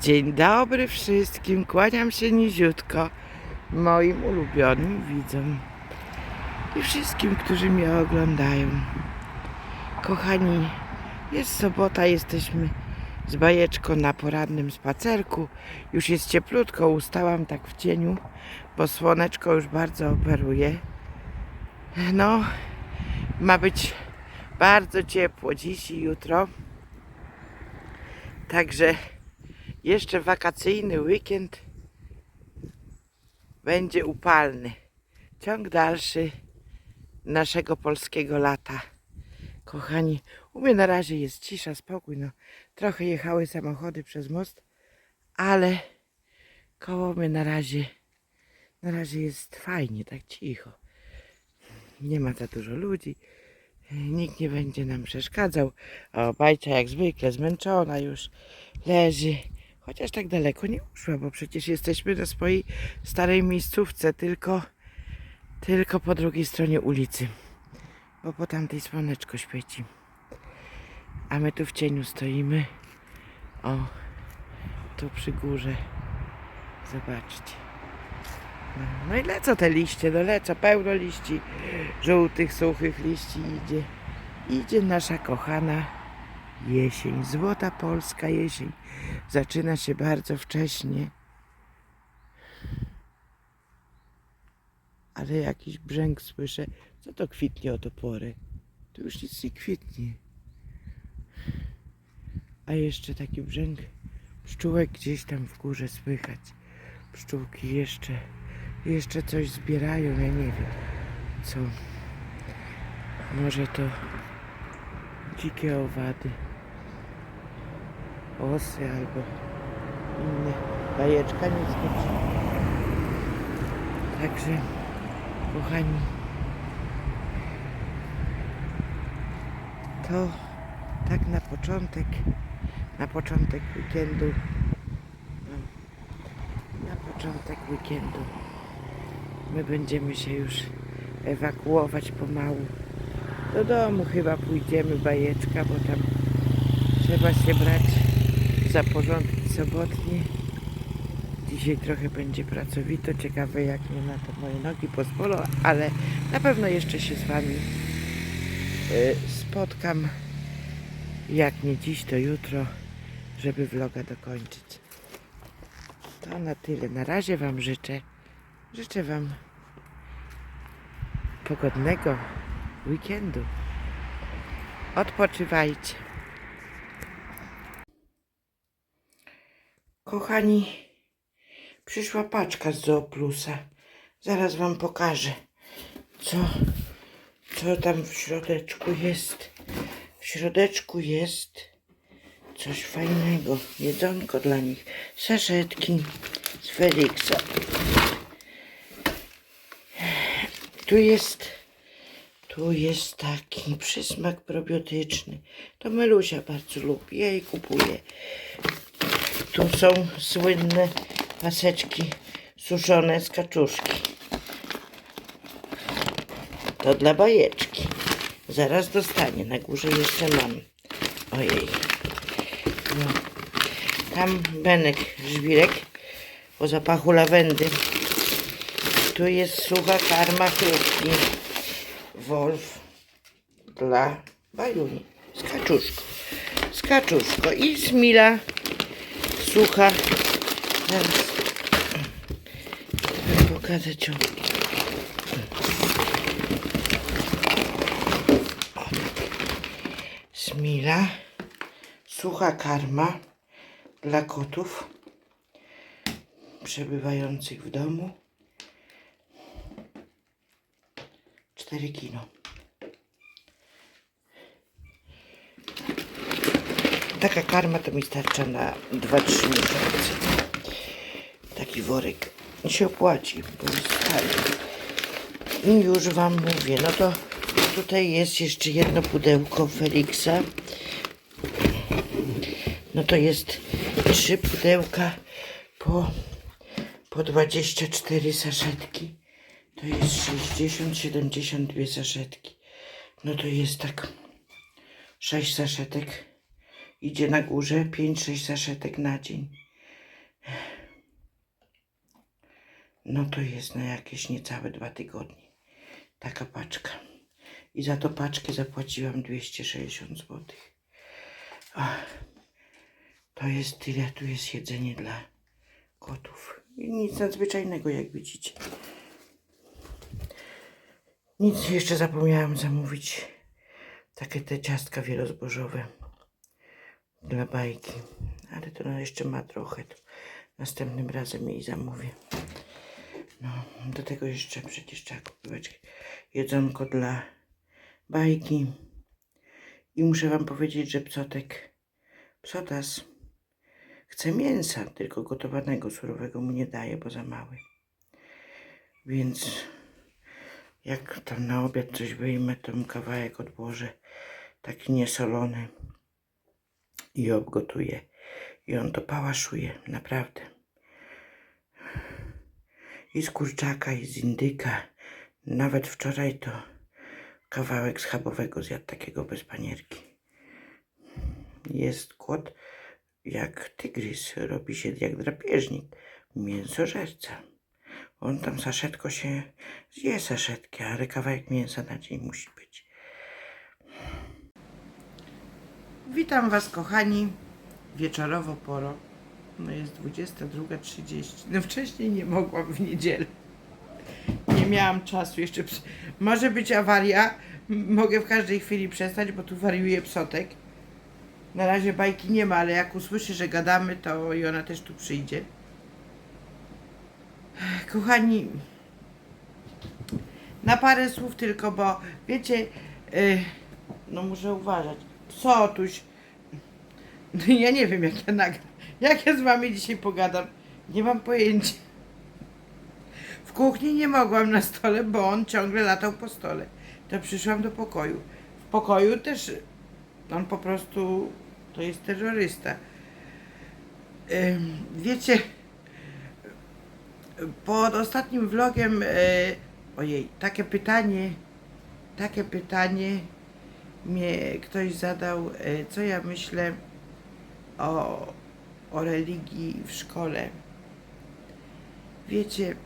Dzień dobry wszystkim, kłaniam się niziutko moim ulubionym widzom i wszystkim, którzy mnie oglądają. Kochani, jest sobota, jesteśmy z bajeczką na porannym spacerku. Już jest cieplutko, ustałam tak w cieniu, bo słoneczko już bardzo operuje. No, ma być bardzo ciepło dziś i jutro. Także jeszcze wakacyjny weekend będzie upalny. Ciąg dalszy naszego polskiego lata. Kochani, u mnie na razie jest cisza, spokój. No, trochę jechały samochody przez most, ale koło mnie na razie, na razie jest fajnie, tak cicho. Nie ma za dużo ludzi. Nikt nie będzie nam przeszkadzał. O, bajcia jak zwykle zmęczona już leży. Chociaż tak daleko nie uszła, bo przecież jesteśmy na swojej starej miejscówce, tylko, tylko po drugiej stronie ulicy. Bo po tamtej słoneczko świeci. A my tu w cieniu stoimy. O, tu przy górze. Zobaczcie. No, i lecą te liście, no lecą, pełno liści, żółtych, suchych liści idzie. Idzie nasza kochana jesień, złota polska jesień. Zaczyna się bardzo wcześnie. Ale jakiś brzęk słyszę. Co to kwitnie o to porę? Tu już nic nie kwitnie. A jeszcze taki brzęk pszczółek gdzieś tam w górze słychać. Pszczółki jeszcze, jeszcze coś zbierają, ja nie wiem co. Może to dzikie owady, osy albo inne. Bajeczka nie skoczy. Także, kochani, to tak na początek, na początek weekendu, na początek weekendu my będziemy się już ewakuować pomału. Do domu chyba pójdziemy, bajeczka, bo tam trzeba się brać za porządki sobotnie. Dzisiaj trochę będzie pracowito, ciekawe jak mnie na to moje nogi pozwolą, ale na pewno jeszcze się z Wami y, spotkam. Jak nie dziś, to jutro, żeby vloga dokończyć. To na tyle. Na razie Wam życzę. Życzę Wam pogodnego weekendu. Odpoczywajcie. Kochani, przyszła paczka z Zooplusa. Zaraz Wam pokażę, co, co tam w środeczku jest. W środeczku jest coś fajnego. Jedzonko dla nich. Saszetki z Feliksa. Tu jest, tu jest taki przysmak probiotyczny. To Melusia bardzo lubi, ja jej kupuję. Tu są słynne paseczki suszone z kaczuszki. To dla bajeczki. Zaraz dostanie. Na górze jeszcze mam. Ojej. No. Tam Benek żwirek o zapachu lawendy. Tu jest sucha karma chrupki. Wolf dla bajuni. Z kaczuszką. Z kaczuszką. I smila sucha. Chcę pokazać o. Smila. Sucha karma dla kotów przebywających w domu. 4 kilo. Taka karma to mi starcza na 2-3 miesiące. Taki worek się opłaci, bo stary. I już Wam mówię, no to tutaj jest jeszcze jedno pudełko Feliksa. No to jest trzy pudełka po, po 24 saszetki. To jest 60-72 saszetki. No to jest tak 6 saszetek idzie na górze, 5-6 saszetek na dzień. No to jest na jakieś niecałe dwa tygodnie. Taka paczka. I za tą paczkę zapłaciłam 260 zł. To jest tyle, tu jest jedzenie dla kotów. I nic nadzwyczajnego, jak widzicie. Nic jeszcze zapomniałam zamówić. Takie te ciastka wielozbożowe dla bajki. Ale to ona jeszcze ma trochę. Następnym razem jej zamówię. No, do tego jeszcze przecież trzeba kupować jedzonko dla bajki. I muszę wam powiedzieć, że psotek, psotas chce mięsa, tylko gotowanego, surowego mu nie daje, bo za mały. Więc jak tam na obiad coś wyjmę, to mu kawałek odłożę, taki niesolony i obgotuję. I on to pałaszuje, naprawdę. I z kurczaka, i z indyka. Nawet wczoraj to kawałek schabowego zjadł takiego bez panierki. Jest kot jak tygrys, robi się jak drapieżnik, mięsożerca. On tam saszetko się zje saszetkę, ale kawałek mięsa na dzień musi być. Witam Was kochani, wieczorowo poro. No jest 22.30. No wcześniej nie mogłam w niedzielę. Nie miałam czasu jeszcze. Może być awaria. Mogę w każdej chwili przestać, bo tu wariuje psotek. Na razie bajki nie ma, ale jak usłyszy, że gadamy, to i ona też tu przyjdzie. Kochani, na parę słów tylko, bo wiecie, y, no muszę uważać. Psotuś, no ja nie wiem jak ja nagram, jak ja z wami dzisiaj pogadam, nie mam pojęcia. W kuchni nie mogłam na stole, bo on ciągle latał po stole. To przyszłam do pokoju. W pokoju też on po prostu to jest terrorysta. Wiecie, pod ostatnim vlogiem, e, ojej, takie pytanie, takie pytanie mnie ktoś zadał, e, co ja myślę o, o religii w szkole. Wiecie,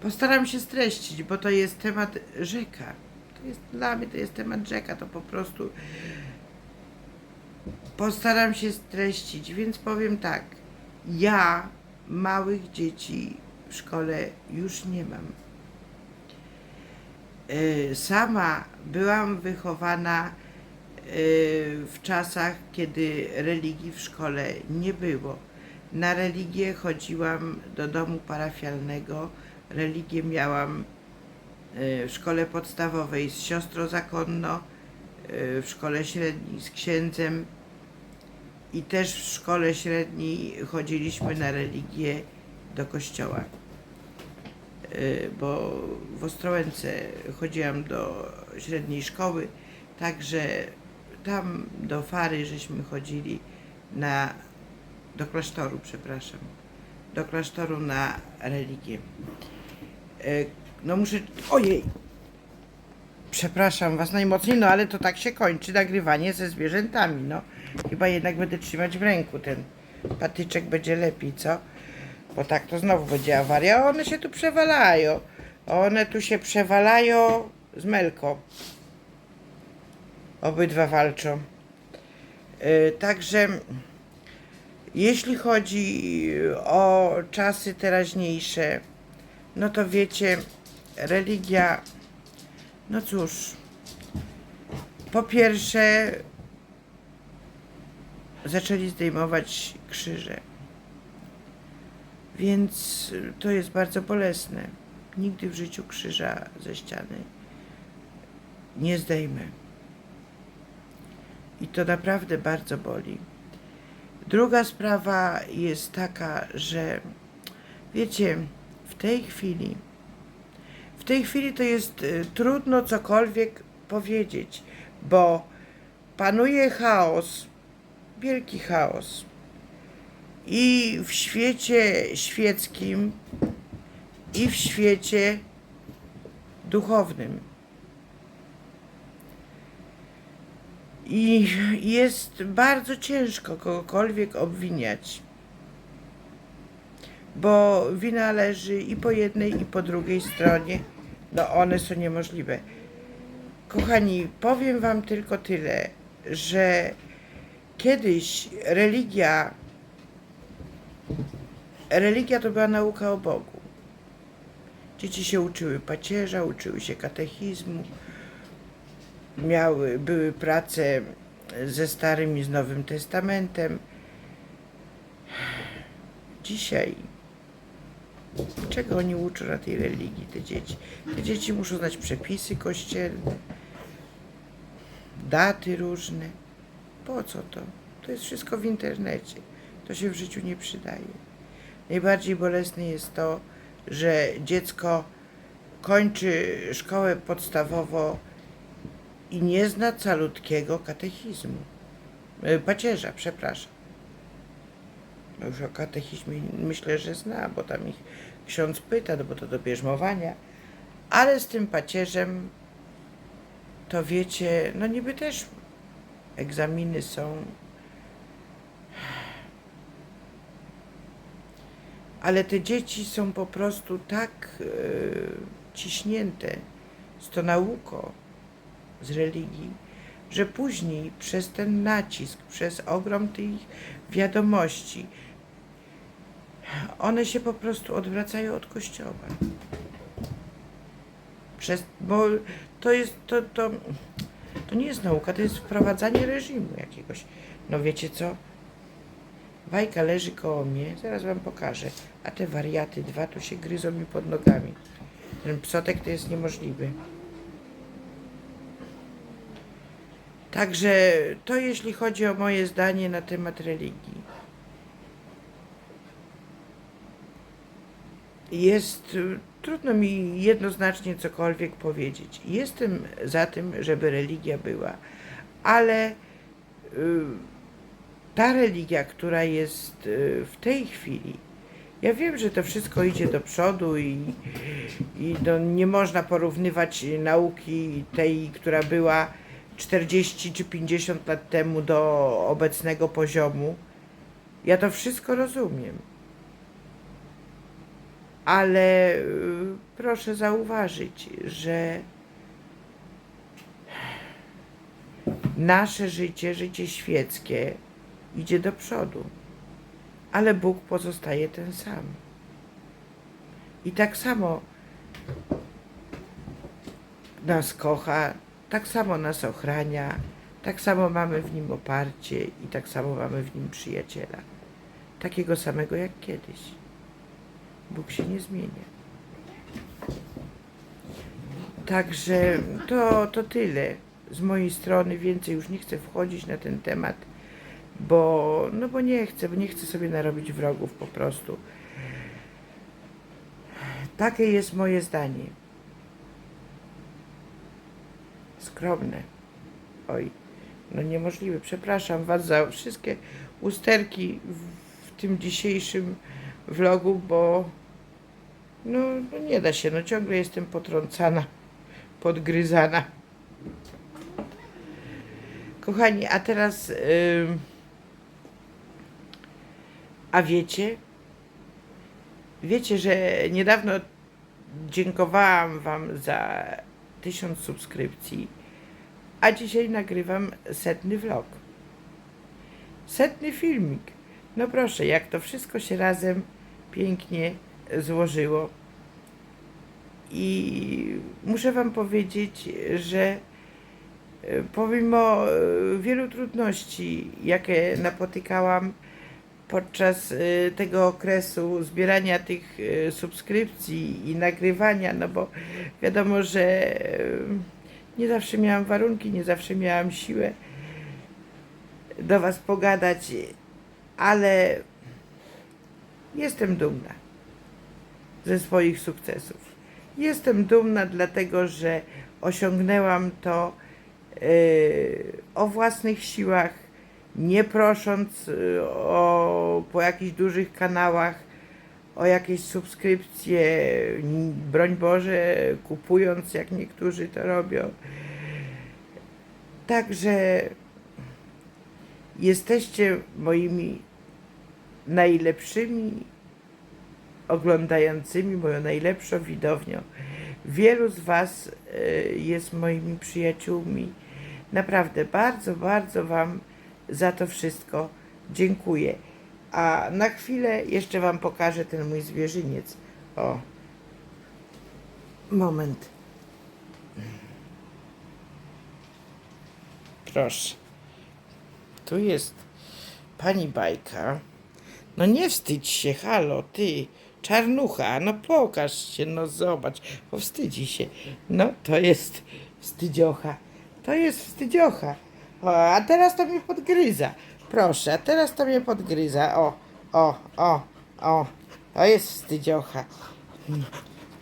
postaram się streścić, bo to jest temat rzeka. To jest dla mnie to jest temat rzeka, to po prostu postaram się streścić, więc powiem tak. Ja małych dzieci w szkole już nie mam. E, Sama byłam wychowana e, w czasach, kiedy religii w szkole nie było. Na religię chodziłam do domu parafialnego. Religię miałam e, w szkole podstawowej z siostrą zakonną, e, w szkole średniej z księdzem i też w szkole średniej chodziliśmy na religię do kościoła. Y, Bo w Ostrołęce chodziłam do średniej szkoły, także tam do Fary żeśmy chodzili na, do klasztoru, przepraszam, do klasztoru na religię. Y, No muszę, ojej, Przepraszam Was najmocniej, no ale to tak się kończy nagrywanie ze zwierzętami, no. Chyba jednak będę trzymać w ręku ten patyczek, będzie lepiej, co? Bo tak to znowu będzie awaria. One się tu przewalają. One tu się przewalają z Melką. Obydwa walczą. Yy, także jeśli chodzi o czasy teraźniejsze, no to wiecie, religia no cóż, po pierwsze zaczęli zdejmować krzyże. Więc to jest bardzo bolesne. Nigdy w życiu krzyża ze ściany nie zdejmę. I to naprawdę bardzo boli. Druga sprawa jest taka, że wiecie, w tej chwili w tej chwili to jest y, trudno cokolwiek powiedzieć, bo panuje chaos, wielki chaos. I w świecie świeckim, i w świecie duchownym. I jest bardzo ciężko kogokolwiek obwiniać. bo wina leży i po jednej, i po drugiej stronie. No one są niemożliwe. Kochani, powiem wam tylko tyle, że kiedyś religia religia to była nauka o Bogu. Dzieci się uczyły pacierza, uczyły się katechizmu, miały, były prace ze Starym i z Nowym Testamentem. Dzisiaj czego oni uczą na tej religii, te dzieci? Te dzieci muszą znać przepisy kościelne, daty różne. Po co to? To jest wszystko w internecie. To się w życiu nie przydaje. Najbardziej bolesne jest to, że dziecko kończy szkołę podstawową i nie zna calutkiego katechizmu. E, Pacierza, przepraszam. No Już o katechizmie myślę, że zna, bo tam ich ksiądz pyta, bo to do bierzmowania. Ale z tym pacierzem to wiecie, no niby też egzaminy są. Ale te dzieci są po prostu tak e, ciśnięte z tą nauką, z religii, że później przez ten nacisk, przez ogrom tych wiadomości, one się po prostu odwracają od kościoła. Przez, bo to jest, to, to, to nie jest nauka, to jest wprowadzanie reżimu jakiegoś. No wiecie co? Bajka leży koło mnie, zaraz wam pokażę. A te wariaty dwa tu się gryzą mi pod nogami. Ten psotek to jest niemożliwy. Także to jeśli chodzi o moje zdanie na temat religii. Jest, trudno mi jednoznacznie cokolwiek powiedzieć. Jestem za tym, żeby religia była, ale y, ta religia, która jest y, w tej chwili, ja wiem, że to wszystko idzie do przodu i, i no, nie można porównywać nauki tej, która była 40 czy 50 lat temu do obecnego poziomu. Ja to wszystko rozumiem. Ale y, proszę zauważyć, że nasze życie, życie świeckie idzie do przodu, ale Bóg pozostaje ten sam. I tak samo nas kocha, tak samo nas ochrania, tak samo mamy w nim oparcie i tak samo mamy w nim przyjaciela. Takiego samego jak kiedyś. Bóg się nie zmienia. Także to, to tyle z mojej strony. Więcej już nie chcę wchodzić na ten temat, bo, no bo nie chcę, bo nie chcę sobie narobić wrogów po prostu. Takie jest moje zdanie. Skromne. Oj, no niemożliwe. Przepraszam Was za wszystkie usterki w, tym dzisiejszym vlogu, bo no, no nie da się, no ciągle jestem potrącana, podgryzana. Kochani, a teraz ym, a wiecie? Wiecie, że niedawno dziękowałam Wam za tysiąc subskrypcji, a dzisiaj nagrywam setny vlog. Setny filmik. No proszę, jak to wszystko się razem pięknie złożyło. I muszę Wam powiedzieć, że e, pomimo e, wielu trudności, jakie napotykałam podczas e, tego okresu zbierania tych subskrypcji i nagrywania, no bo wiadomo, że nie zawsze miałam warunki, nie zawsze miałam siłę do Was pogadać, ale jestem dumna ze swoich sukcesów. Jestem dumna, dlatego że osiągnęłam to yy, o własnych siłach, nie prosząc yy, o, po jakichś dużych kanałach o jakieś subskrypcje, broń Boże, kupując, jak niektórzy to robią. Także jesteście moimi najlepszymi oglądającymi, moją najlepszą widownią. Wielu z Was e, jest moimi przyjaciółmi. Naprawdę bardzo, bardzo Wam za to wszystko dziękuję. A na chwilę jeszcze Wam pokażę ten mój zwierzyniec. O, moment. Proszę. Tu jest pani bajka. No nie wstydź się, halo, ty, czarnucha, no pokaż się, no zobacz, powstydzi się. No, to jest wstydziocha, to jest wstydziocha. O, a teraz to mnie podgryza, proszę, teraz to mnie podgryza, o, o, o, o, to jest wstydziocha. Mm,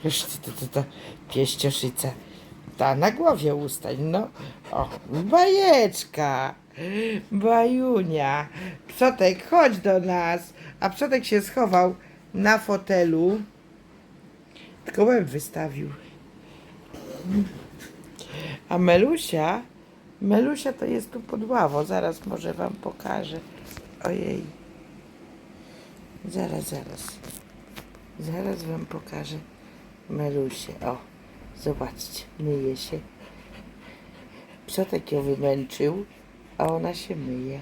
Już to, to, to, pieścioszyca. Ta na głowie ustań, no. O, bajeczka. Bajunia. Psotek, chodź do nas. A Psotek się schował na fotelu. Tylko łeb wystawił. A Melusia, Melusia to jest tu pod ławą. Zaraz może wam pokażę. Ojej. Zaraz, zaraz. Zaraz wam pokażę Melusię. O, zobaczcie, myje się. Psotek ją wymęczył, a ona się myje.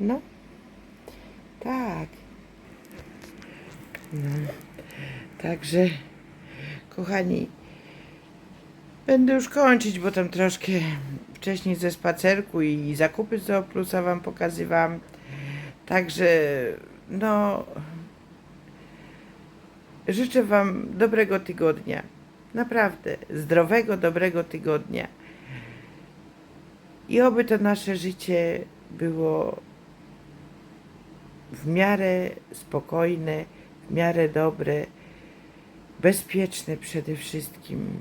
No, tak. No. Także, kochani, będę już kończyć, bo tam troszkę wcześniej ze spacerku i zakupy z Zooplusa wam pokazywałam. Także, no, życzę wam dobrego tygodnia. Naprawdę, zdrowego, dobrego tygodnia. I oby to nasze życie było w miarę spokojne, w miarę dobre, bezpieczne przede wszystkim.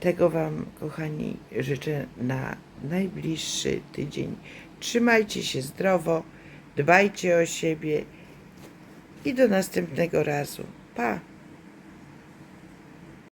Tego Wam, kochani, życzę na najbliższy tydzień. Trzymajcie się zdrowo, dbajcie o siebie i do następnego razu. Pa!